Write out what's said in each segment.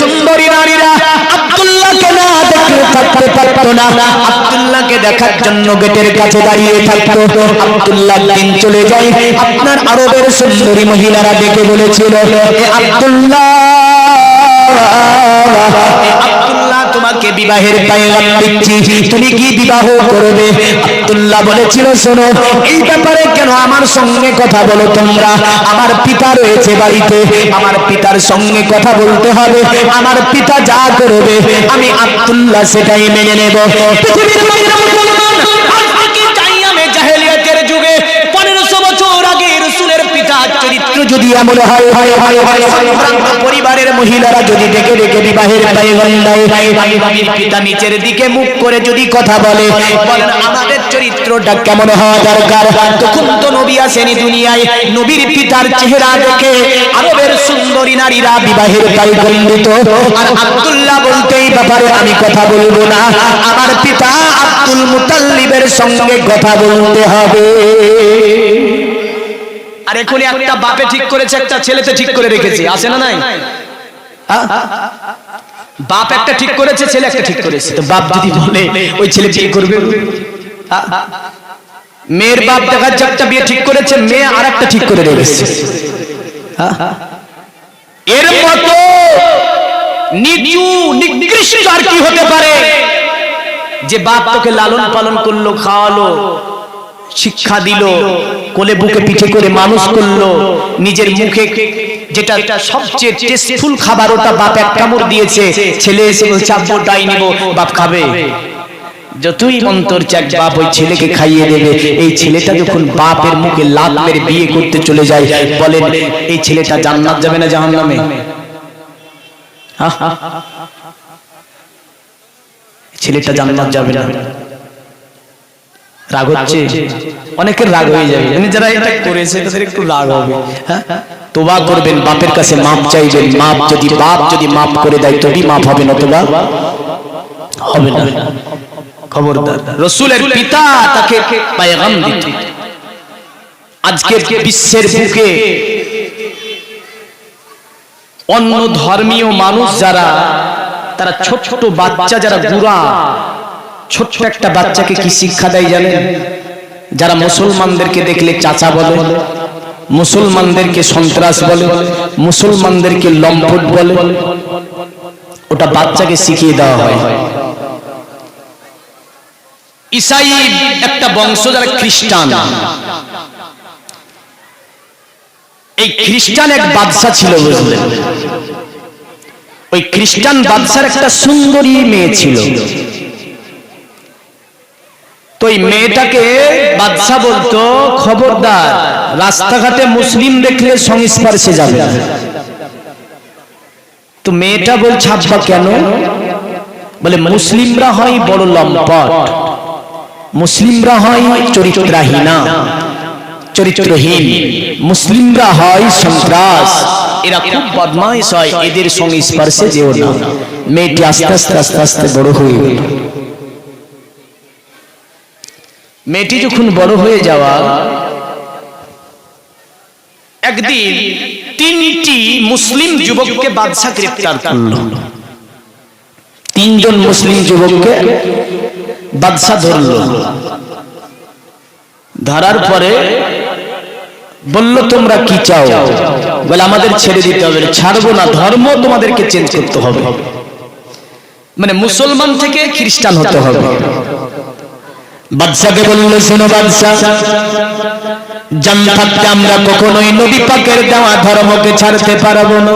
সুন্দরী নারীরা, আব্দুল্লাহকে না দেখলে থাকতে পারতো না। আব্দুল্লাহকে দেখার জন্য গেটের কাছে দাঁড়িয়ে থাকতো। আব্দুল্লাহ দিন চলে যায়। আপনার আরবের সুন্দরী মহিলারা ডেকে বলেছিল আব্দুল্লাহ তোমাকে বিবাহের পায়গাম দিচ্ছি। তুমি কি বিবাহ করবে? আব্দুল্লাহ বলেছিল, শোনো, এই ব্যাপারে কেন আমার সঙ্গে কথা বলো তোমরা? আমার পিতা রয়েছে বাড়িতে। আমার পিতার সঙ্গে কথা বলতে হবে। আমার পিতা যা করবে, আমি আব্দুল্লাহ সেটাই মেনে নেব। পৃথিবীর মায়েরা মুসলমান আজ থেকে জাইয়ামে জাহেলিয়াতের যুগে 1500 বছর আগে রাসূলের পিতা চরিত্র যদি এমন হয় সম্ভ্রান্ত পরিবারের মহিলারা যদি ডেকে ডেকে বিবাহের পিতা নিচের দিকে মুখ করে যদি কথা বলে বলেন আমাদের চরিত্রটা কেমন হওয়া দরকার? তখন তো নবী আসেনি দুনিয়ায়। নবীর পিতার চেহারা দেখে আরবের সুন্দরী নারীরা বিবাহের পায়গাম দিত আর আব্দুল্লাহ বলতে এই ব্যাপারে আমি কথা বলব না। আমার পিতা আব্দুল মুতাল্লিবের সঙ্গে কথা বলতে হবে। আর এখনই একটা বাপে ঠিক করেছে একটা ছেলেতে ঠিক করে রেখেছে। আছে না নাই? বাপ একটা ঠিক করেছে ছেলে একটা ঠিক করেছে। তো বাপ যদি বলে ওই ছেলে বিয়ে করবে? মেয়ের বাপ দেখাচ্ছে একটা বিয়ে ঠিক করেছে মেয়ে আর একটা ঠিক করে রেখেছে। এর মতো নিচু নিকৃষ্ট আর কি হতে পারে? যে বাপ তোকে লালন পালন করল খাওয়ালো শিক্ষা দিল কোলে বুকে পিঠে করে মানুষ করল নিজের মুখে যেটা সবচেয়ে টেস্টফুল খাবার ওটা বাপ এক কামড় দিয়েছে ছেলে এসে বলছে আব্বু ডাই নিব বাপ খাবে। যতই অন্তর চাক বাপ ওই ছেলেকে খাইয়ে দেবে। এই ছেলেটা যখন বাপের মুখে লাত মেরে বিয়ে করতে চলে যায় বলেন এই ছেলেটা জান্নাত যাবে না জাহান্নামে? ছেলেটা জান্নাত যাবে না। রাগ হচ্ছে? অনেকের রাগ হয়ে যাবে। মানে যারা এটা করেছে তাদের একটু রাগ হবে। হ্যাঁ? তোবা করবেন বাপের কাছে মাপ চাইবেন মাপ যদি বাপ যদি মাপ করে দেয় তবেই মাপ হবে না তোবা? হবে না। খবরদার। রসুলের পিতা তাকে পায়গাম দিত। আজকে বিশ্বের বুকে অন্য ধর্মীয় মানুষ যারা তারা ছোট ছোট বাচ্চা যারা বুড়া ছোট্ট একটা বাচ্চাকে কি শিক্ষা দেয় জানেন? যারা মুসলমানদেরকে দেখলে চাচা বলে, মুসলমানদেরকে সন্ত্রাস বলে, মুসলমানদেরকে লম্পট বলে, ওটা বাচ্চাকে শিখিয়ে দেওয়া হয়। ইসাই একটা বংশ যারা খ্রিস্টান। এই খ্রিস্টান এক বাদশা ছিল, বুঝলেন? ওই খ্রিস্টান বাদশার একটা সুন্দরী মেয়ে ছিল। তো এই মেয়েটাকে বাদশা বলতো খবরদার রাস্তাঘাটে মুসলিম দেখলে সংস্পর্শে যাবে। তো মেয়েটা বলছে আব্বা কেন? বলে মুসলিমরা হয় বড় লম্পট মুসলিমরা হয় চরিত্রহীনা চরিত্রহীন মুসলিমরা হয় সন্ত্রাস। এরা খুব বদমাইশ হয় এদের সঙ্গে স্পর্শে যেও না। মেয়েটি আস্তে আস্তে আস্তে আস্তে বড় হয়ে গেল মেয়েটি যখন বড় হয়ে যাওয়া, একদিন তিনটি মুসলিম যুবককে বাদশা গ্রেপ্তার করল। তিনজন মুসলিম যুবককে বাদশা ধরলো। ধরার পরে বলল, তোমরা কি চাও? বলে, আমাদের ছেড়ে দিতে হবে, ছাড়বো না, ধর্ম তোমাদেরকে চেঞ্জ করতে হবে। মানে মুসলমান থেকে খ্রিস্টান হতে হবে। বাদশাকে বলল, শোনো বাদশা জান থাকতে আমরা কখনোই নবী পাকের দেওয়া ধর্মকে ছাড়তে পারব না।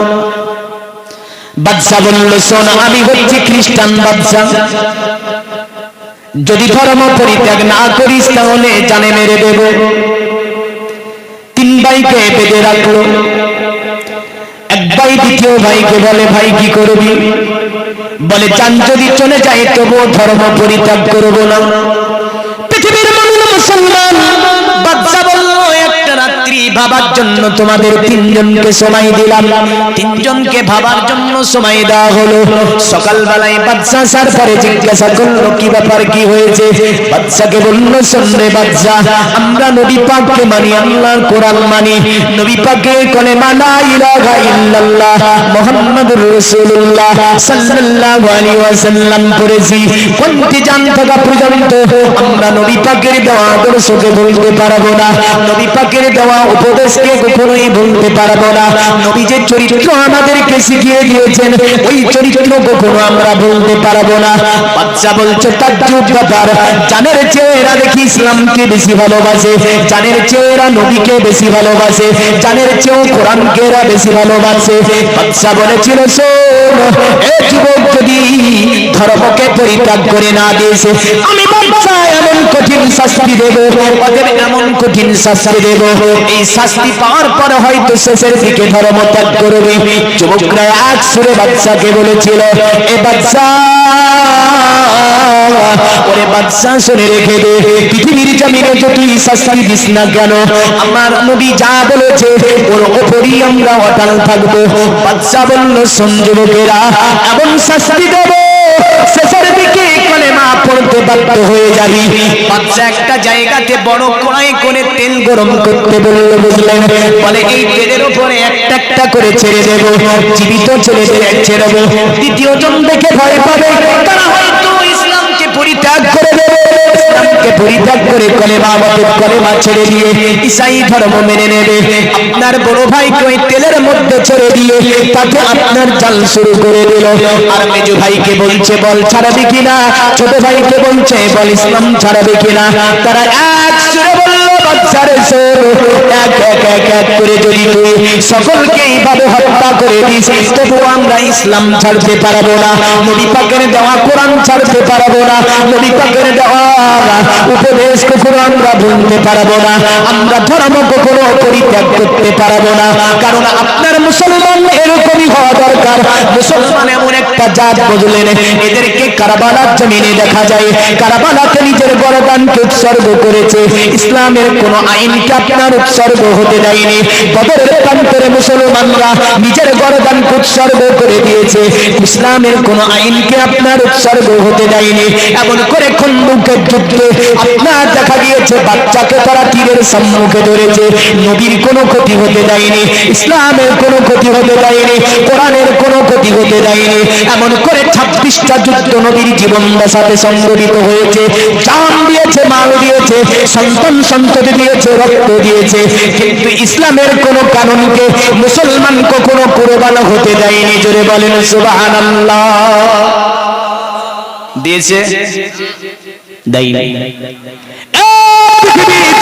বাদশা বলল, শোন, আমি হচ্ছি খ্রিস্টান বাদশা যদি ধর্ম পরিত্যাগ না করিস তাহলে জানে মেরে দেব। তিন ভাইকে বেঁধে রাখল। এক ভাই দ্বিতীয় ভাইকে বলে, ভাই, কি করবি? বলে চান যদি চলে যায় তবুও ধর্ম পরিত্যাগ করব না। ভাবার জন্য তোমাদের তিনজনকে সময় দিলাম। তিনজনকে ভাবার জন্য সময় দেওয়া হলো। সকালবেলায় বাদশা সার পরে জিজ্ঞাসা করল, কি ব্যাপার, কি হয়েছে? বাদশাকে বলল শুনলে বাদশা, আমরা নবী পাককে মানি, আল্লাহর কোরআন মানি। নবী পাকের কলে মানা ইলাহা ইল্লাল্লাহ, মুহাম্মাদুর রাসূলুল্লাহ সাল্লাল্লাহু আলাইহি ওয়াসাল্লাম পড়েছি। কোনটি জান থাকা পর্যন্ত আমরা নবী পাকের দেওয়া আদর্শকে বলতে পারব না। নবী পাকের দেওয়া উপদেশকে কখনোই বলতে পারব না। নবী যে চরিত্র আমাদেরকে শিখিয়ে দিয়েছেন, ওই চরিত্র কখনো আমরা বলতে পারব না। বাচ্চা বলছে, তাজ্জুব ব্যাপার। জানের চেহারা দেখি ইসলামকে বেশি ভালোবাসে, জানের চেহারা নবীকে বেশি ভালোবাসে, জানের চেয়েও কোরআনকে বেশি ভালোবাসে। বাচ্চা বলেছিল, শোন, এ যুবক যদি ধর্মকে পরিত্যাগ করে না দিয়েছে আমি বাচ্চা এমন কঠিন শাস্তি দেব এমন কঠিন শাস্তি দেব। এই শাস্তি পাওয়ার পর হয়তো শেষের দিকে ধর্ম ত্যাগ করবে। যুবকরা এক সুরে বাচ্চাকে বলেছিল, এ বাচ্চা ওরে বাচ্চা শুনে রেখে দে। পৃথিবীর জমিনে তো তুই শাস্তি দিস না কেন, আমার নবী যা বলেছে, ওর ওপরই আমরা অটাল থাকব। বাচ্চা বলল সঞ্জীবকেরা এমন শাস্তি দেব, শেষের দিকে পড়তে বাধ্য হয়ে যাবি। বাচ্চা একটা জায়গাতে বড় কড়াই করে তেল গরম করতে বলল, বুঝলেন? বলে, এই তেলের উপরে একটা একটা করে ছেড়ে দেবো। জীবিত ছেড়ে ছেড়ে দেবো। দ্বিতীয় জন দেখে ভয় পাবে। তারা পরিত্যাগ করে দেবে। ইসলামকে পরিত্যাগ করে কলেমা মতে কলেমা ছেড়ে দিয়ে ইসাই ধর্ম মেনে নেবে। আপনার বড় ভাইকে ওই তেলের মধ্যে ছেড়ে দিয়ে তাকে আপনার জাল শুরু করে দিল। আর মেজো ভাইকে বলছে, বল, ছাড়াবে কিনা? ছোট ভাইকে বলছে, বল, ইসলাম ছাড়াবে কিনা? তারা এক সুরে বলল ইসলাম ছাড়তে না। পাকের দেওয়া কোরআন ছাড়তে না। পাকের দেওয়া উপদেশ কখনো আমরা পারব না। আমরা কখনো পরিত্যাগ করতে পারব না। কারণ আপনার মুসলমান এরকমই হওয়া দরকার। মুসলমান এমন একটা জাত বুঝলেন এদেরকে কারাবালার জমিনে দেখা যায়। কারাবালাতে নিজের গরদানকে উৎসর্গ করেছে। ইসলামের কোন আইনকে আপনার উৎসর্গ হতে দেয়নি? বদরের প্রান্তরে মুসলমানরা নিজের উৎসর্গ করে দিয়েছে। ইসলামের কোন আইনকে আপনার উৎসর্গ হতে দেয়নি? এমন করে যুদ্ধে আপনার দেখা গিয়েছে, বাচ্চাকে তারা তীরের সম্মুখে ধরেছে। নবীর কোনো ক্ষতি হতে দেয়নি, ইসলামের কোনো ক্ষতি হতে দেয়নি, কোরআনের কোনো ক্ষতি হতে দেয়নি। এমন করে ছাব্বিশটা যুদ্ধ নবীর জীবন সাথে সংগঠিত হয়েছে। জান দিয়েছে মাল দিয়েছে, সন্তান সন্ততি দিয়েছে, রক্ত দিয়েছে। কিন্তু ইসলামের কোন কানুনকে মুসলমান কখনো কুরবান হতে দেয়নি, জোরে বলেন সুবহানাল্লাহ। দিয়েছে? দেয়নি।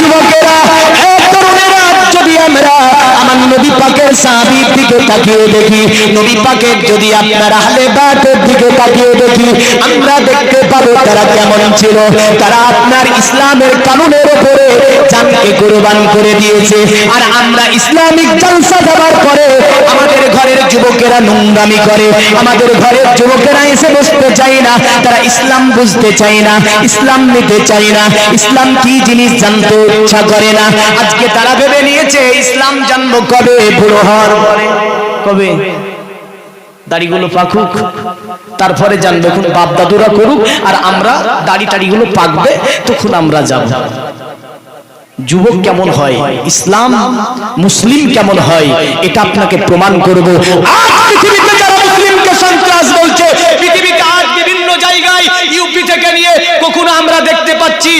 যুবকেরা তরুণেরা, যদি আমরা আমার নবী পাকের সাহাবীর দিকে তাকিয়ে দেখি। নবী পাকের যদি আপনার আহলে বাতের দিকে তাকিয়ে দেখি, আমরা দেখতে পাবো তারা কেমন ছিল। তারা আপনার ইসলামের কানুনের উপরে জানকে কুরবান করে দিয়েছে। আর আমরা ইসলামিক জলসা দেওয়ার পরে আমাদের ঘরের যুবকেরা নোংরামি করে। আমাদের ঘরের যুবকেরা এসে বসতে চায় না। তারা ইসলাম বুঝতে চায় না, ইসলাম নিতে চায় না। ইসলাম কি জিনিস জানতে ইচ্ছা করে না? আজকে তারা ভেবে নিয়েছে, ইসলাম জানব কবে বুড়ো পরে কবে? দাড়িগুলো পাকুক তারপরে জানবে এখন বাপ দাদুরা করুক, আর আমরা দাড়ি টাড়িগুলো পাকবে, তখন আমরা যাব। যুবক কেমন হয়? ইসলাম মুসলিম কেমন হয়? এটা আপনাকে প্রমাণ করব। থেকে নিয়ে কখনো আমরা দেখতে পাচ্ছি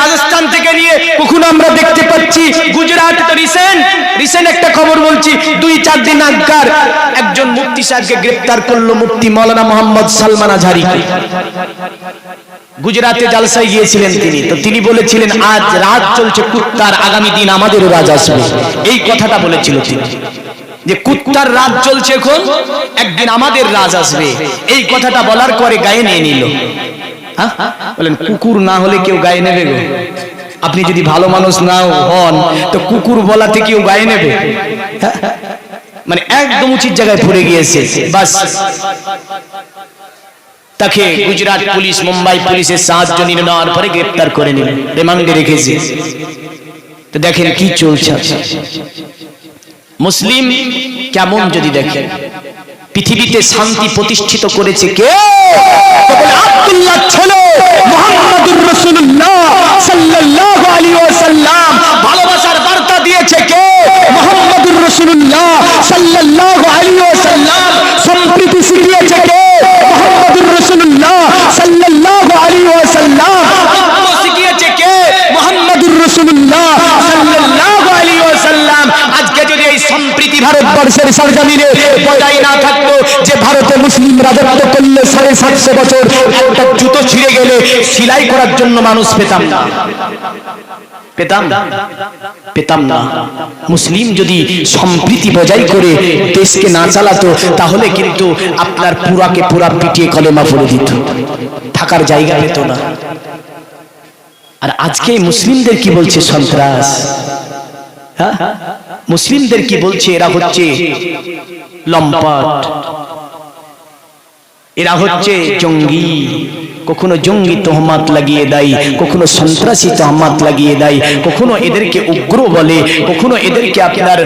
রাজস্থান থেকে নিয়ে কখনো আমরা দেখতে পাচ্ছি গুজরাট তো রিসেন্ট রিসেন্ট একটা খবর বলছি, দুই, চার দিন আগকার একজন মুফতি সাহেবকে গ্রেফতার করল মুফতি মৌলানা মোহাম্মদ সালমান আজহারিকে গুজরাটে জালসায় গিয়েছিলেন তিনি। তো তিনি বলেছিলেন, আজ রাত চলছে কুত্তার আগামী দিন আমাদেরও রাজ আসবে। এই কথাটা বলেছিল তিনি। যে কুত্তার রাজ চলছে এখন, একদিন আমাদের রাজ আসবে। এই কথাটা বলার পরে গায়ে নিয়ে নিল। হ্যাঁ? বলেন, কুকুর না হলে কেউ গায়ে নেবে গো? আপনি যদি ভালো মানুষ না হন, তো কুকুর বলাতে কেউ গায়ে নেবে? মানে একদম উচিত জায়গায় পড়ে গিয়েছে, বাস। তাকে গুজরাট পুলিশ, মুম্বাই পুলিশের সাহায্য নিয়ে নেওয়ার পরে গ্রেপ্তার করে নিল, রিমান্ডে রেখেছে। তো দেখেন কি চলছে। মুসলিম কেমন যদি দেখেন, পৃথিবীতে শান্তি প্রতিষ্ঠিত করেছে কে আব্দুল্লাহ ছেলে মোহাম্মদুর রাসূলুল্লাহ সাল্লাল্লাহু আলাইহি ওয়াসাল্লাম ভালোবাসার বার্তা দিয়েছে কে মোহাম্মদুর রাসূলুল্লাহ সাল্লাল্লাহু আলাইহি ওয়াসাল্লাম সম্প্রীতি শিখিয়েছে কে মোহাম্মদুর রাসূলুল্লাহ সাল্লাল্লাহু আলাইহি ওয়াসাল্লাম আত্ম শিখিয়েছে কে মোহাম্মদুর রাসূলুল্লাহ সাল্লাল্লাহু আলাইহি ওয়াসাল্লাম আজকে যদি এই সম্প্রীতি ভারতবর্ষের সরজমিনে বজায় না থাকতো, যে ভারতে মুসলিম রাজত্ব করলে সাড়ে সাতশো বছর একটা জুতো ছিঁড়ে গেলে সেলাই করার জন্য মানুষ পেতাম না। পেতাম পেতাম না। মুসলিম যদি সম্প্রীতি বজায় করে দেশকে না চালাতো, তাহলে কিন্তু আপনার পুরাকে পুরা পিটিয়ে কলেমা পড়ে দিত। থাকার জায়গা পেত না। আর আজকে মুসলিমদের কি বলছে সন্ত্রাস? মুসলিমদের কি বলছে? এরা হচ্ছে লম্পট। এরা হচ্ছে জঙ্গি। কখনো জঙ্গি তোহমাত লাগিয়ে দেয়, কখনো সন্ত্রাসী তোহমাত লাগিয়ে দেয়, কখনো এদেরকে উগ্র বলে, কখনো এদেরকে আপনার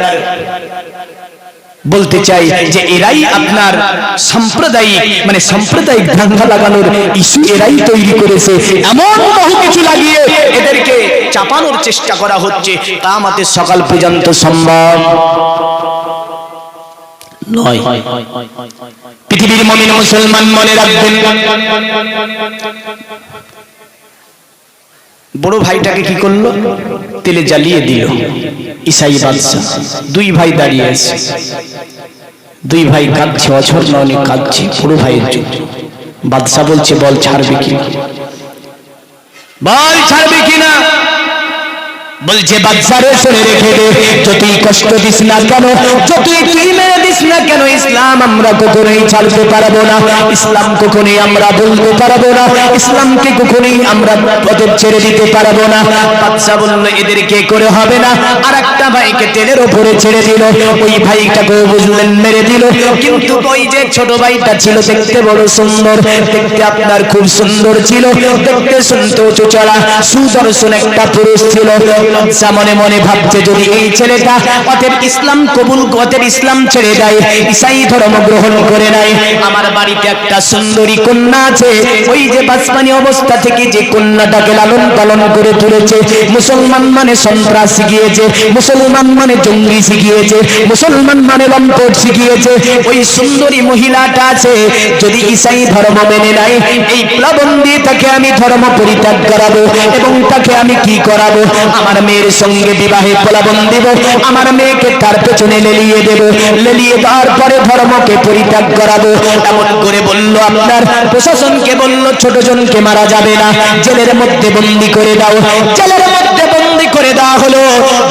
বলতে চাই যে এরাই আপনার সাম্প্রদায়িক মানে সাম্প্রদায়িক দাঙ্গা লাগানোর ইস্যু এরাই তৈরি করেছে। এমন বহু কিছু লাগিয়ে এদেরকে চাপানোর চেষ্টা করা হচ্ছে, তা আমাদের সকাল পর্যন্ত সম্ভব। নয়। পৃথিবীর মমিন মুসলমান মনে রাখবেন বড় ভাইটাকে কি করল? তেলে জ্বালিয়ে দিল। ইসাই বাদশাহ, দুই ভাই দাঁড়িয়ে আছে। দুই ভাই কাঁদছে অঝর নয়নে কাঁদছে বড় ভাইয়ের জন্য বাদশাহ বলছে, বল ছাড়বে কি বল ছাড়বে কিনা বলছে বাচ্চারে শুনে রেখে দে, যতই কষ্ট দিস না কেন, যতই তুই মেরে দিস না কেন, ইসলাম আমরা কখনোই ছাড়তে পারব না, ইসলাম কখনোই আমরা বলতে পারব না, ইসলামকে কখনোই আমরা পদে ছেড়ে দিতে পারব না। বাচ্চা বলল, এদেরকে করে হবে না। আর একটা ভাইকে তেলের ওপরে ছেড়ে দিল। ওই ভাইটাকে বুঝলেন, মেরে দিল। কিন্তু ওই যে ছোট ভাইটা ছিল, দেখতে বড় সুন্দর, দেখতে আপনার খুব সুন্দর ছিল, দেখতে সুন্দর চলা সুদর্শন একটা পুরুষ ছিল। লজ্জা মনে মনে ভাবছে, যদি এই ছেলেটা অতএব ইসলাম কবুল, অতএব ইসলাম ছেড়ে দেয়, ইসাই ধর্ম গ্রহণ করে নেয়। আমার বাড়িতে একটা সুন্দরী কন্যা আছে, ওই যে বাসপানি অবস্থা থেকে যে কন্যাটাকে লালন পালন করে তুলেছে, মুসলমান মানে সন্ত্রাস শিখিয়েছে, মুসলমান মানে জঙ্গি শিখিয়েছে, মুসলমান মানে লম্পট শিখিয়েছে। ওই সুন্দরী মহিলাটা আছে, যদি ইসাই ধর্ম মেনে নেয়, এই প্লাবন্দি তাকে আমি ধর্ম পরিত্যাগ করাবো এবং তাকে আমি কি করাবো? আমার মেয়ের সঙ্গে বিবাহে প্রলাবন দেব, আমার মেয়েকে তার পেছনে লেলিয়ে দেব। লেলিয়ে দেওয়ার পরে ধর্মকে পরিত্যাগ করাবো। এমন করে বলল আপনার প্রশাসনকে বলল, ছোট জনকে মারা যাবে না, জেলের মধ্যে বন্দি করে দাও। জেলের মধ্যে করে দেওয়া হলো।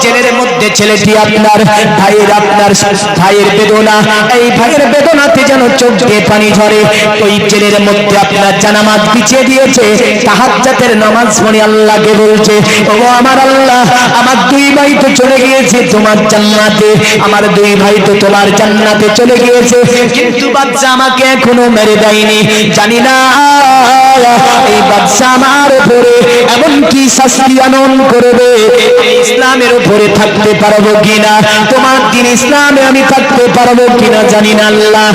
জেলের মধ্যে ছেলেটি আপনার ভাইয়ের আপনার ভাইয়ের বেদনা। এই ভাইয়ের বেদনাতে যেন চোখ দিয়ে পানি ঝরে। ওই জেলের মধ্যে আপনার জানামাজ পিছিয়ে দিয়েছে। তাহাজ্জাতের নামাজ পড়ে আল্লাহকে বলছে, ও আমার আল্লাহ, আমার দুই ভাই তো চলে গিয়েছে তোমার জান্নাতে। আমার দুই ভাই তো তোমার জান্নাতে চলে গিয়েছে। কিন্তু বাচ্চা আমাকে এখনও মেরে দেয়নি। জানি না, এই বাচ্চা আমার উপরে এমন কি শাস্তি আনন করবে। ইসলামের উপরে থাকতে পারব কিনা? তোমার দিন ইসলামে আমি থাকতে পারব কিনা জানি না আল্লাহ।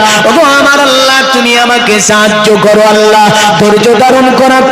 আমার আল্লাহ, তুমি আমাকে সাহায্য করো আল্লাহ। ধৈর্য ধারণ করার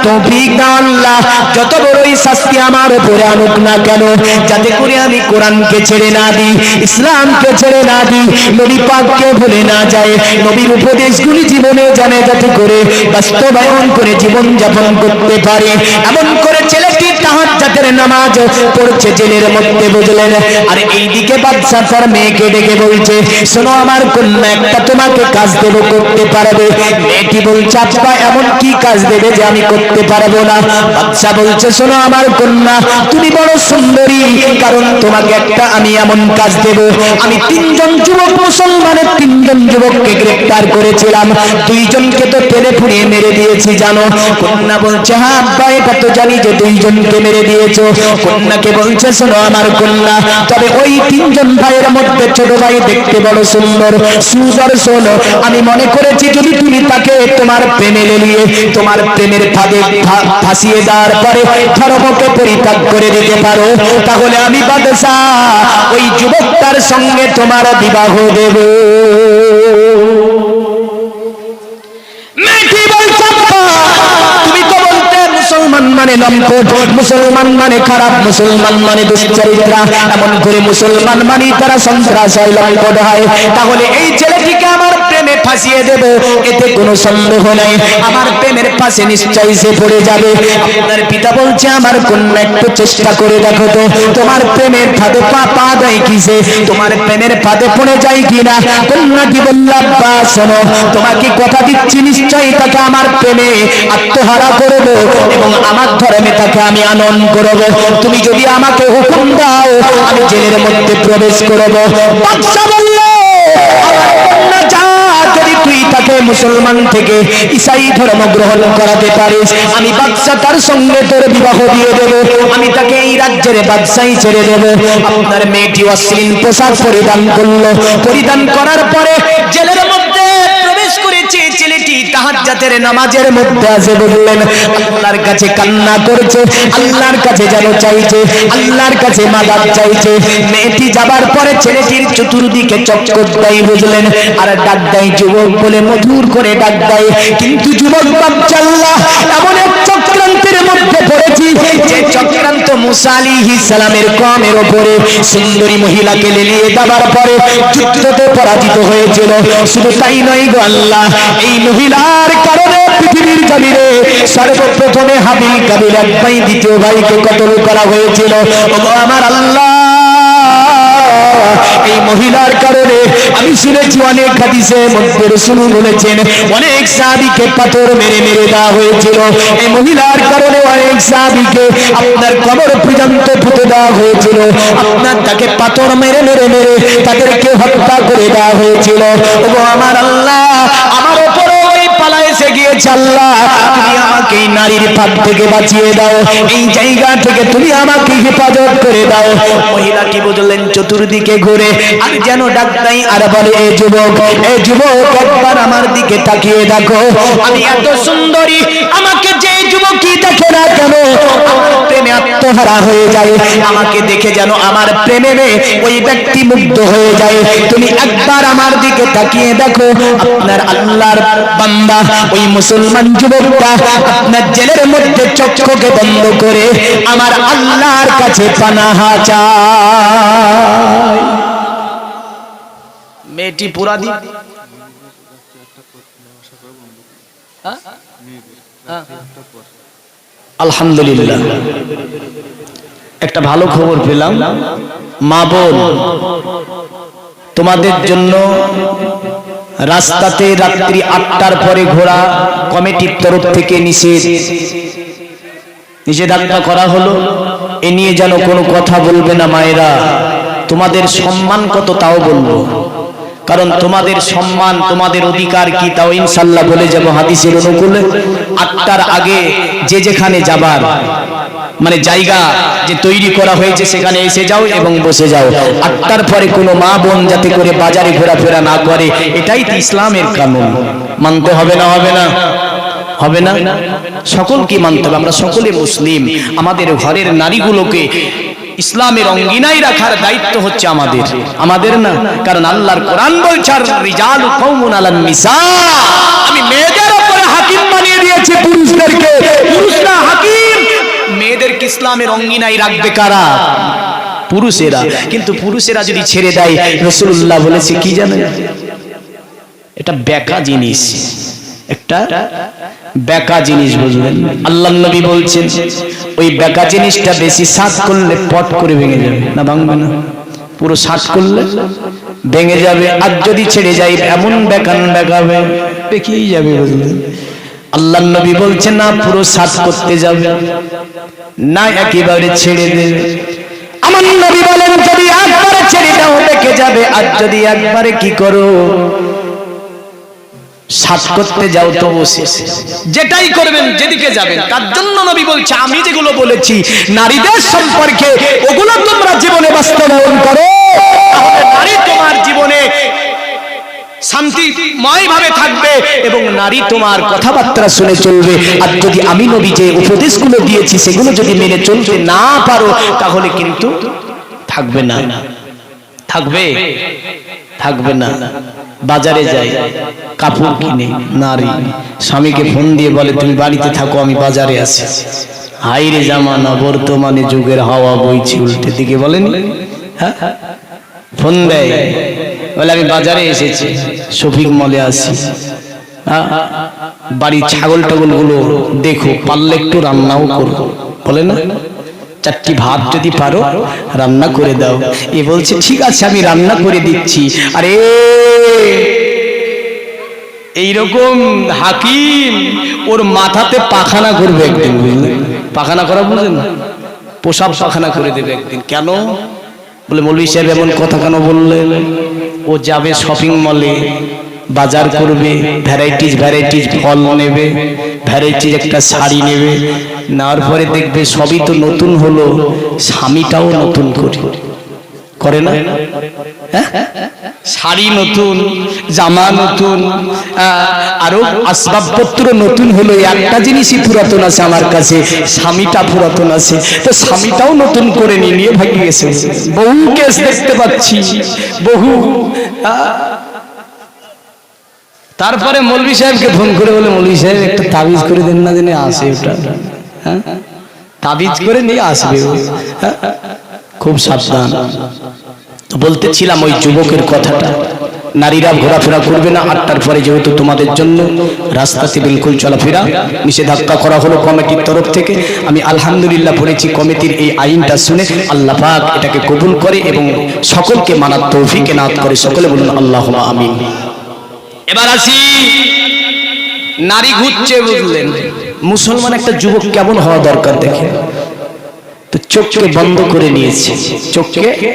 আল্লাহ। যত বড়ই শাস্তি আমার উপরে আনুক না কেন, যাতে করে আমি কোরআনকে ছেড়ে না দিই, ইসলামকে ছেড়ে না দিই, নবী পাককে ভুলে না যায় নবীর উপদেশগুলি জীবনে জানে যাতে করে বাস্তবায়ন করে জীবন যাপন করতে পারে। এমন করে ছেলেটি তাহাজ্জাতের নামাজ পড়ছে জেলের মধ্যে বুঝলেন। আর এইদিকে বাদশা তার মেয়েকে ডেকে বলছে, শোনো আমার কন্যা, একটা তোমাকে কাজ দেব, করতে পারবে। মেয়েটি বলছে, আব্বা, এমন কি কাজ দেবে যে আমি করতে পারব না? বাদশা বলছে, শোনো আমার কন্যা, তুমি বড় সুন্দরী, কারণ তোমাকে একটা আমি এমন কাজ দেব। আমি তিনজন যুবক, মুসলমানের তিনজন যুবককে গ্রেফতার করেছিলাম। দুইজনকে তো তেলে পুড়িয়ে মেরে দিয়েছি, জানো? কন্যা বলছে হ্যাঁ আব্বা, এটা তো জানি যে দুইজনকে মেরে দিয়েছ। কন্যাকে বলছে শোনো আমার কন্যা, তবে ওই তিনজন ভাইয়ের মধ্যে ছোট ভাই দেখতে বড় সুন্দর সুদর্শন আমি মনে করেছি যদি তুমি তাকে তোমার প্রেমে লেলিয়ে, তোমার প্রেমের ফাঁদে ফাঁসিয়ে দেওয়ার পরে ধর্মকে পরিত্যাগ করে দিতে পারো, তাহলে আমি বাদশা ওই যুবকটার সঙ্গে তোমার বিবাহ দেব মেয়েটি বলছে "আব্বা, তুমি তো বলতে মুসলমান মানে লম্পট, মুসলমান মানে খারাপ, মুসলমান মানে দুশ্চরিত্রা। এমন করে মুসলমান মানে তারা সন্ত্রাস হয়, লম্পট হয়। তাহলে এই প্রেমে ফাঁসিয়ে দেব, এতে কোনো সন্দেহ নাই। আমার প্রেমের পাশে নিশ্চয়ই সে পড়ে যাবে। আপনার পিতা বলছে, আমার কন্যা একটু চেষ্টা করে দেখো তো, তোমার প্রেমের ফাঁদে পা পা দেয় কিসে? তোমার প্রেমের ফাঁদে পড়ে যায় কিনা? কন্যাটি বলল, আব্বা, শোনো, তোমাকে কথা দিচ্ছি, নিশ্চয়ই তাকে আমার প্রেমে আত্মহারা করব এবং আমার ধর্মে তাকে আমি আনন্দ করব। তুমি যদি আমাকে হুকুম দাও, আমি জেলের মধ্যে প্রবেশ করব। বাদশা বলল আমার কন্যা যা তাকে মুসলমান থেকে ইসাই ধর্ম গ্রহণ করাতে পারিস। আমি বাদশা তার সঙ্গে তোর বিবাহ দিয়ে দেব। আমি তাকে এই রাজ্যের বাদশাই ছেড়ে দেব। আপনার মেয়েটি অশ্লীল পোশাক পরিধান করল। পরিধান করার পরে জেলের মধ্যে প্রবেশ করেছে ছেলেটি তাহাজ্জাতের নামাজের মধ্যে আছে বললেন, আল্লাহর কাছে কান্না করছে, আল্লাহর কাছে যেন চাইছে, আল্লাহর কাছে মাদার চাইছে। মেয়েটি যাবার পরে ছেলেটির চতুর্দিকে চক্কর দেয় বুঝলেন, আর ডাক দেয় যুবক বলে, মধুর করে ডাক দেয়। কিন্তু যুবক বাচ্চা আল্লাহ, এমন এক চক্রান্তের মধ্যে পড়েছি, যে চক্রান্ত মুসা আলাইহিস সালামের কমের ওপরে সুন্দরী মহিলাকে লেলিয়ে দেওয়ার পরে যুদ্ধতে পরাজিত হয়েছিল। শুধু তাই নয় গো আল্লাহ, এই মহিলার কারণে সর্বপ্রথমে হাবিল কাবিল এক দ্বিতীয় ভাইকে কতল করা হয়েছিল। আমার আল্লাহ এই মহিলার কারণে আমি শুনেছি অনেক হাদিসে মধ্যে রসুল বলেছেন, অনেক সাহাবিকে পাথর মেরে মেরে দেওয়া হয়েছিল। এই মহিলার কারণে অনেক সাহাবিকে আপনার কবর পর্যন্ত পুঁতে দেওয়া হয়েছিল। আপনার তাকে পাথর মেরে মেরে মেরে তাদেরকে হত্যা করে দেওয়া হয়েছিল। ও আমার আল্লাহ, আমার ওপরে ওই গিয়ে আল্লাহ তুমি আমাকে এই নারীর পাপ থেকে বাঁচিয়ে দাও। এই জায়গা থেকে তুমি আমাকে হেফাজত করে দাও। মহিলাটি বুঝলেন চতুর্দিকে ঘুরে? আর যেন ডাক ডাক্তাই আর বলে, এ যুবক এ যুবক, একবার আমার দিকে তাকিয়ে দেখো। আমি এত সুন্দরী, আমাকে যে যুবকই দেখে না কেন? আমার প্রেমে আত্মহারা হয়ে যায়। আমাকে দেখে যেন আমার প্রেমে ওই ব্যক্তি মুগ্ধ হয়ে যায়। তুমি একবার আমার দিকে তাকিয়ে দেখো আপনার আল্লাহর বান্দা ওই মুসলমান যুবকটা আপনার জেলের মধ্যে চক্ষুকে বন্ধ করে আমার আল্লাহর কাছে পানাহা চায়। মেয়েটি পুরা দি আলহামদুলিল্লাহ। একটা ভালো খবর পেলাম। মা বোন, তোমাদের জন্য রাস্তাতে রাত্রি আটটার পরে ঘোরা কমিটির তরফ থেকে নিষেধ। নিষেধাজ্ঞা করা হলো। এ নিয়ে যেন কোনো কথা বলবে না মায়েরা। তোমাদের সম্মান কত তাও বলব। কারণ তোমাদের সম্মান, তোমাদের অধিকার কি তাও ইনশাল্লাহ বলে যাব হাদিসের অনুকূলে। আটটার আগে যে যেখানে যাবার মানে জায়গা যে তৈরি করা হয়েছে সেখানে এসে যাও এবং বসে যাও। আটটার পরে কোনো মা বোন যাতে করে বাজারে ঘোরাফেরা না করে, এটাই তো ইসলামের কানুন। মানতে হবে না হবে না? হবে না? সকলকে মানতে হবে, আমরা সকলে মুসলিম। আমাদের ঘরের নারীগুলোকে ইসলামের অঙ্গিনাই রাখার দায়িত্ব হচ্ছে আমাদের। আমাদের না, কারণ আল্লাহর কোরআন বলছে রিজালু কওমুন আলান নিসা। আমি মেয়েদের উপরে হাকিম বানিয়ে দিয়েছি পুরুষদেরকে। পুরুষরা হাকিম। মেয়েদেরকে ইসলামের অঙ্গিনাই রাখবে কারা? পুরুষেরা। কিন্তু পুরুষেরা যদি ছেড়ে দেয় রসুল্লাহ বলেছে কি জানেন? এটা বেকা জিনিস। একটা বেকা জিনিস বুঝলেন। আল্লাহ নবী বলছেন, ওই বেকা জিনিসটা বেশি সাত করলে পট করে ভেঙে যাবে। না ভাঙবে না। পুরো সাত করলে ভেঙে যাবে। আর যদি ছেড়ে যায়, এমন বেকান বেকাবে বেঁকেই যাবে বুঝলেন। আল্লাহ নবী বলছেন, না, পুরো সাত করতে যাবে। না, একেবারে ছেড়ে দেবে আমার নবী বলেন, যদি একবারে ছেড়ে দাও বেঁকে যাবে। আর যদি একবারে কি করো? সাত করতে যাও তো শেষ। যেটাই করবেন যেদিকে যাবেন। তার জন্য নবী বলছে, আমি যেগুলো বলেছি, নারীদের সম্পর্কে, ওগুলো তোমরা জীবনে বাস্তবায়ন করো। নারী তোমার জীবনে ভাবে থাকবে এবং নারী তোমার কথাবার্তা শুনে চলবে। আর যদি আমি নবী যে উপদেশগুলো দিয়েছি, সেগুলো যদি মেনে চলতে না পারো, তাহলে কিন্তু থাকবে না। থাকবে? থাকবে না। বাজারে যাই, কাপড় কিনে, নারী, স্বামীকে ফোন দিয়ে বলে, তুমি বাড়িতে থাকো, আমি বাজারে আছি। হাইরে জামানা, বর্তমানে যুগের হাওয়া বইছে, উল্টে দিকে বলেন? হ্যাঁ? ফোন দেয়, বলে, আমি বাজারে এসেছি, শফিক মলে আসি হ্যাঁ? বাড়ির ছাগল টাগলগুলো দেখো, পারলে একটু রান্নাও করো। বলে না? চারটি ভাত যদি পারো, রান্না করে দাও। এ বলছে, ঠিক আছে, আমি রান্না করে দিচ্ছি। আরে, এইরকম হাকিম, ওর মাথাতে পাখানা করবে একদিন বুঝলেন পাখানা করা বুঝলেন পোশাক পাখানা করে দেবে একদিন। কেন? বলে, মৌলী সাহেব এমন কথা কেন বললেন? ও যাবে শপিং মলে বাজার করবে ভ্যারাইটিস ভ্যারাইটিস ফল নেবে ভ্যারাইটিস একটা শাড়ি নেবে। নেওয়ার পরে দেখবে সবই তো নতুন হলো, স্বামীটাও নতুন করে। করে না? হ্যাঁ? শাড়ি নতুন, জামা নতুন আরও আসবাবপত্র নতুন হলো একটা জিনিসই পুরাতন আছে আমার কাছে, স্বামীটা পুরাতন আছে। তো স্বামীটাও নতুন করে নিয়ে নিয়ে ভাগি গেছে। বহু কেস দেখতে পাচ্ছি, বহু তারপরে মৌলভী সাহেবকে ফোন করে বলে, মৌলভী সাহেব, একটা তাবিজ করে দেন না জেনে আসে ওটা। হ্যাঁ? তাবিজ করে নিয়ে আসবে? খুব সাবধান। বলতেছিলাম ওই যুবকের কথাটা। নারীরা ঘোরাফেরা করবে না, আটটার পরে যেহেতু তোমাদের জন্য রাস্তাতে বিলকুল চলাফেরা, নিষেধাজ্ঞা করা হলো কমিটির তরফ থেকে। আমি আলহামদুলিল্লাহ পড়েছি কমিটির এই আইনটা শুনে আল্লাহ পাক এটাকে কবুল করে এবং সকলকে মানার তৌফিক এনাত করে। সকলে বলুন আল্লাহ আমিন। এবার আসি। নারী ঘুরছে বুঝলেন। মুসলমান একটা যুবক কেমন হওয়া দরকার দেখে? তো চোখকে বন্ধ করে নিয়েছে। চোখকে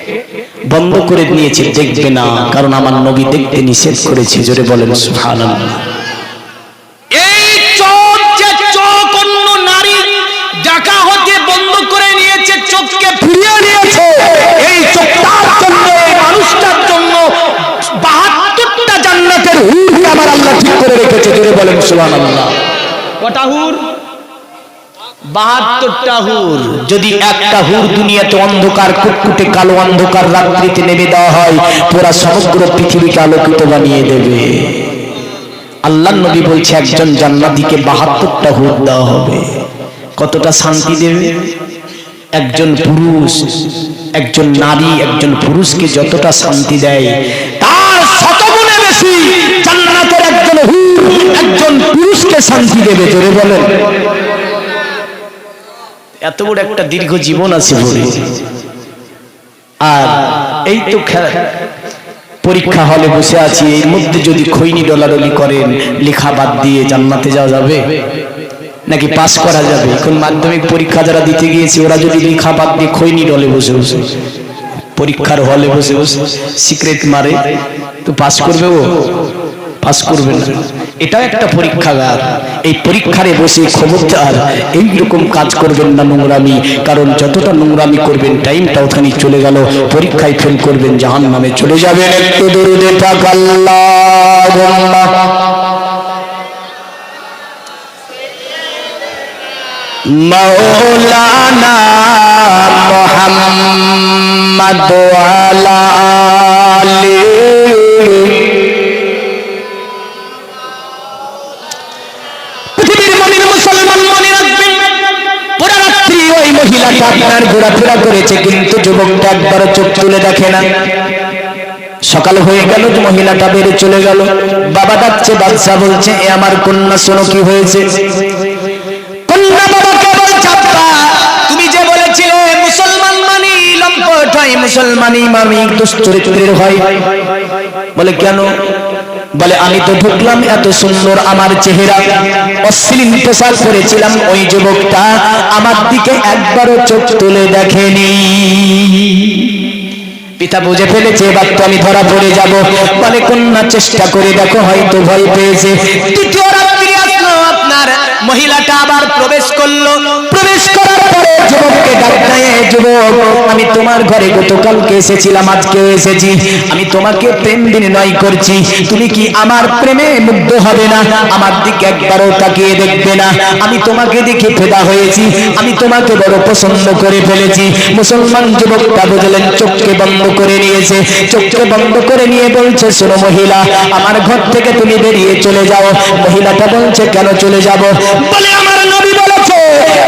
বন্ধ করে নিয়েছে, দেখবে না। কারণ আমার নবী দেখতে নিষেধ করেছে, জোরে বলেন, সুবহানাল্লাহ। বলেন, সুবহানাল্লাহ। কটা হুর বাহাত্তরটা হুর যদি একটা হুর দুনিয়াতে অন্ধকার, কুটকুটে কালো অন্ধকার রাত্রিতে নেমে দেওয়া হয়, পুরা সমগ্র পৃথিবীকে আলোকিত বানিয়ে দেবে। আল্লাহ নবী বলছে, একজন জান্নাতিকে বাহাত্তরটা হুর দেওয়া হবে। কতটা শান্তি দেবে? একজন পুরুষ, একজন নারী, একজন পুরুষকে যতটা শান্তি দেয় একজন পুরুষকে শান্তি দেবে জোরে বলেন। এত বড় একটা দীর্ঘ জীবন আছে বলে। আর এই তো খে- পরীক্ষা হলে বসে আছি এর মধ্যে যদি খৈনি ডলাডলি করেন, লেখা বাদ দিয়ে জান্নাতে যাওয়া যাবে? নাকি পাস করা যাবে? এখন মাধ্যমিক পরীক্ষা যারা দিতে গিয়েছে, ওরা যদি লেখা বাদ দিয়ে খৈনি ডলে বসে বসে। পরীক্ষার হলে বসে বসে সিক্রেট মারে, তো পাস করবে ও? পাস করবে না। এটাও একটা পরীক্ষাগার। এই পরীক্ষারে বসে ক্ষমতার এইরকম কাজ করবেন না নোংরামি, কারণ যতটা নোংরামি করবেন টাইমটা ওখানে চলে গেল। পরীক্ষায় ফেল করবেন জাহান নামে চলে যাবেন। একটু দরুদে মৌলানা মোহাম্মদ আপনার ঘোরাফেরা করেছে, কিন্তু যুবকটা একবারও চোখ তুলে দেখে না। সকাল হয়ে গেল, মহিলাটা বেড়ে চলে গেল। বাবা ডাকছে বাদশাহ বলছে, এ আমার কন্যা, শোনো কি হয়েছে? কন্যা বাবাকে বলছে তুমি যে বলেছিলে, মুসলমান মানি, লম্পট হয় মুসলমানি মামি। দুশ্চরিত্রের হয় বলে, কেন? বলে, আমি তো ঢুকলাম, এত সুন্দর আমার চেহারা। অশ্লীল পোশাক করেছিলাম ওই যুবকটা। আমার দিকে একবারও চোখ তুলে দেখেনি। পিতা বুঝে ফেলেছে, এবার তো আমি ধরা পড়ে যাব। বলে, কন্যা, চেষ্টা করে দেখো, হয়তো ভয় পেয়েছে। আপনার মহিলাটা আবার প্রবেশ করল। প্রবেশ করার পরে যুবককে ডাক দেয়, যুবক, আমি তোমার ঘরে গতকালকে এসেছিলাম আজকেও এসেছি। আমি তোমাকে প্রেম বিনিময় করছি। তুমি কি আমার প্রেমে মুগ্ধ হবে না? আমার দিকে একবারও তাকিয়ে দেখবে না। আমি তোমাকে দেখে ফেদা হয়েছি। আমি তোমাকে বড় পছন্দ করে ফেলেছি। মুসলমান যুবকটা বুঝলেন, চোখকে বন্ধ করে নিয়েছে। চোখকে বন্ধ করে নিয়ে বলছে, শোনো মহিলা, আমার ঘর থেকে তুমি বেরিয়ে চলে যাও। মহিলাটা বলছে, কেন চলে যাব? বলে আমার নবী বলেছে,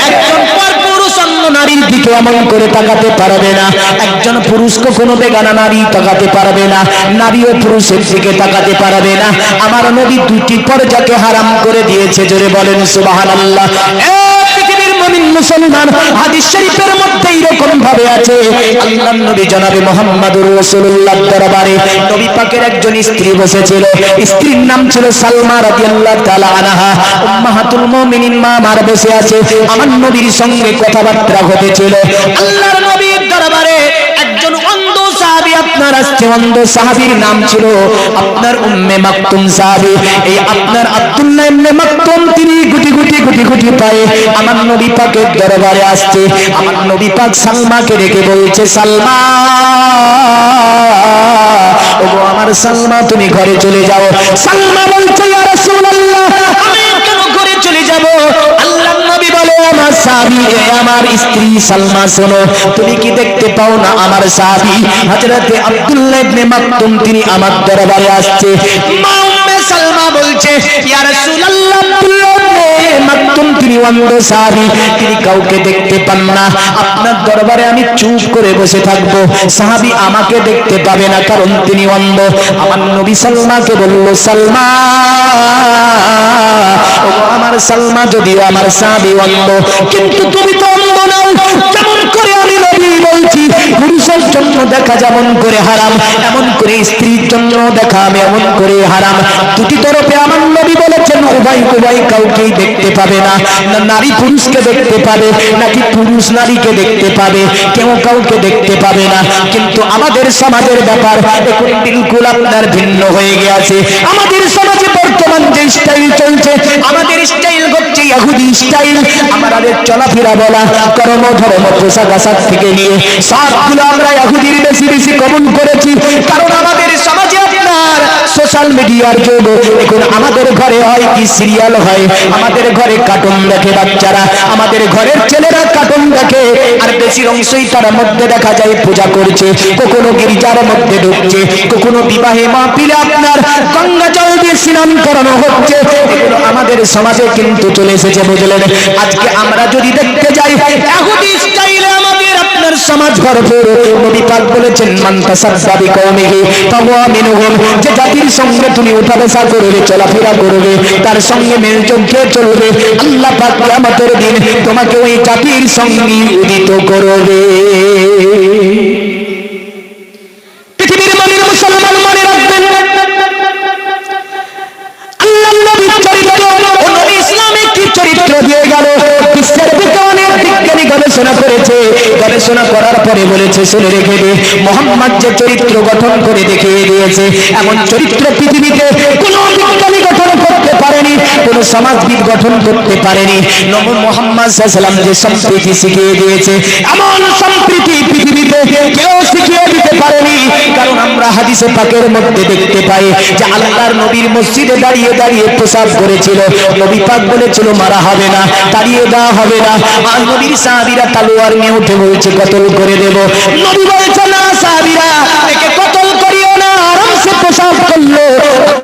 একজন পরপুরুষ অন্য নারীর দিকে এমন করে তাকাতে পারবে না। একজন পুরুষকে কোনো বেগানা নারী তাকাতে পারবে না, নারী ও পুরুষের দিকে তাকাতে পারবে না। আমার নবী দুটি পর্যাকে হারাম করে দিয়েছে, জোরে বলেন সুবাহ আল্লাহ মুসলমান হাদিস শরীফের মধ্যে এরকম ভাবে আছে আল্লাহর নবী জনাবে রাসূলুল্লাহ দরবারে নবী পাকের একজন স্ত্রী বসেছিল, স্ত্রীর নাম ছিল সালমা রাদিয়াল্লাহু তাআলা আনহা। উম্মাহাতুল মুমিনিন মা মার বসে আছে, আমার নবীর সঙ্গে কথাবার্তা ঘটেছিল। আল্লাহর নবীর আপনার আসছে অন্ধ সাহাবীর নাম ছিল আপনার উম্মে মাকতুম সাহাবী। এই আপনার আব্দুল্লাহ ইবনে মাকতুম, তিনি গুটি গুটি গুটি গুটি পায়ে আমার নবী পাকের দরবারে আসছে। আমার নবী পাক সালমাকে ডেকে বলছে, সালমা, ওগো আমার সালমা, তুমি ঘরে চলে যাও। সালমা বলছে, ইয়া রাসূলুল্লাহ, আমি সাহাবী এ আমার স্ত্রী সালমা শোনো, তুমি কি দেখতে পাও না আমার সাহাবি? হযরতে আব্দুল্লাহ ইবনে মাকতুম, তিনি আমার দরবারে আসছে। মা উম্মে সালমা বলছে, ইয়া রাসূলুল্লাহ কাউকে দেখতে পান না। আপনার দরবারে আমি চুপ করে বসে থাকব। সাহাবি আমাকে দেখতে পাবে না, কারণ তিনি অন্ধ। আমার নবী সালমাকে বলল, সালমা আমার সালমা, যদিও আমার সাহাবি অন্ধ, কিন্তু তুমি তো অন্ধ নাও। কেমন করে পুরুষের জন্য দেখা যেমন করে হারাম, এমন করে স্ত্রীর জন্য দেখা আমি এমন করে হারাম। দুটি তরফে আমার নবী বলেছেন, উভয় উভয় কাউকেই দেখতে পাবে না। না নারী পুরুষকে দেখতে পাবে, নাকি পুরুষ নারীকে দেখতে পাবে, কেউ কাউকে দেখতে পাবে না। কিন্তু আমাদের সমাজের ব্যাপার এখন বিলকুল আপনার ভিন্ন হয়ে গেছে আমাদের সমাজে বর্তমান যে স্টাইল চলছে, আমাদের স্টাইল হচ্ছে ইয়াহুদি স্টাইল আমাদের চলাফেরা বলা, কর্ম, ধর্ম, পোশাক আশাক থেকে নিয়ে সবগুলো আমরা ইয়াহুদির বেশি বেশি কমন করেছি। কারণ আমাদের সমাজে আপনার সোশ্যাল মিডিয়ার যুগ। এখন আমাদের ঘরে হয় কি সিরিয়াল হয়? আমাদের ঘরে কার্টুন দেখে বাচ্চারা, আমাদের ঘরের ছেলেরা কার্টুন দেখে। আর বেশি অংশই তার মধ্যে দেখা যায় পূজা করছে। কখনো গির্জার মধ্যে ঢুকছে, কখনো বিবাহে মাহফিলে আপনার গঙ্গা জল দিয়ে স্নান করানো হচ্ছে আমাদের সমাজে কিন্তু চলে এসেছে, বুঝলেন? আজকে আমরা যদি দেখতে যাই এহুদি আমাদের আপনার সমাজ জাতির সঙ্গে তুমি চলাফেরা তার সঙ্গে দিন তোমাকে ওই জাতির সঙ্গে উদিত করবে। গবেষণা করার পরে বলেছে, শুনে রেখে দে। মোহাম্মদ যে চরিত্র গঠন করে দেখিয়ে দিয়েছে, এমন চরিত্র পৃথিবীতে কোনো বিজ্ঞানী গঠন কোনো সমাজবিদ গঠন করতে পারেনি। নব মোহাম্মদ সাল্লাম যে সম্প্রীতি শিখিয়ে দিয়েছে, এমন সম্প্রীতি পৃথিবীতে কেউ শিখিয়ে দিতে পারেনি। কারণ আমরা হাদিসে পাকের মধ্যে দেখতে পাই যে আল্লাহর নবীর মসজিদে দাঁড়িয়ে দাঁড়িয়ে প্রসাব করেছিল। নবী পাক বলেছিল, মারা হবে না, তাড়িয়ে দেওয়া হবে না। আর নবীর সাহাবীরা তালোয়ার নিয়ে উঠে বলছে, কতল করে দেব। নবী বলেছে, না সাহাবীরা, একে কতল করিও না আরামসে প্রসাব করল।